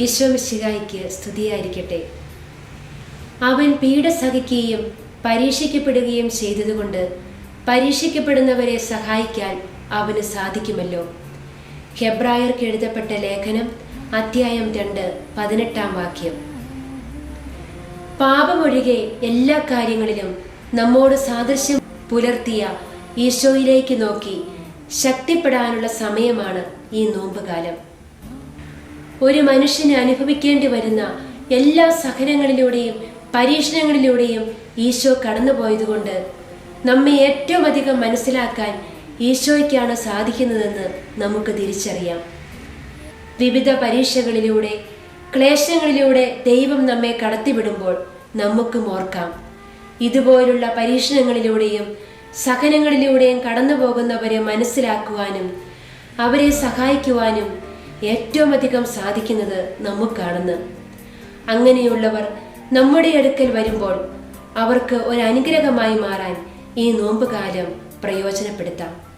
ഈശോ മിശിഹായിക്ക് സ്തുതിയായിരിക്കട്ടെ. അവൻ പീഡ സഹിക്കുകയും പരീക്ഷിക്കപ്പെടുകയും ചെയ്തതുകൊണ്ട് പരീക്ഷിക്കപ്പെടുന്നവരെ സഹായിക്കാൻ അവന് സാധിക്കുമല്ലോ. ഹെബ്രായർക്ക് എഴുതപ്പെട്ട ലേഖനം അധ്യായം രണ്ട് പതിനെട്ടാം വാക്യം. പാപമൊഴികെ എല്ലാ കാര്യങ്ങളിലും നമ്മോട് സാദൃശ്യം പുലർത്തിയ ഈശോയിലേക്ക് നോക്കി ശക്തിപ്പെടാനുള്ള സമയമാണ് ഈ നോമ്പുകാലം. ഒരു മനുഷ്യന് അനുഭവിക്കേണ്ടി വരുന്ന എല്ലാ സഹനങ്ങളിലൂടെയും പരീക്ഷണങ്ങളിലൂടെയും ഈശോ കടന്നുപോയതുകൊണ്ട് നമ്മെ ഏറ്റവും അധികം മനസ്സിലാക്കാൻ ഈശോയ്ക്കാണ് സാധിക്കുന്നതെന്ന് നമുക്ക് തിരിച്ചറിയാം. വിവിധ പരീക്ഷകളിലൂടെ ക്ലേശങ്ങളിലൂടെ ദൈവം നമ്മെ കടത്തിവിടുമ്പോൾ നമുക്കും ഓർക്കാം. ഇതുപോലുള്ള പരീക്ഷണങ്ങളിലൂടെയും സഹനങ്ങളിലൂടെയും കടന്നു പോകുന്നവരെ മനസ്സിലാക്കുവാനും അവരെ സഹായിക്കുവാനും ഏറ്റവും അധികം സാധിക്കുന്നത് നമുക്കാണെന്ന്. അങ്ങനെയുള്ളവർ നമ്മുടെ അടുക്കൽ വരുമ്പോൾ അവർക്ക് ഒരു അനുഗ്രഹമായി മാറാൻ ഈ നോമ്പുകാലം പ്രയോജനപ്പെടുത്താം.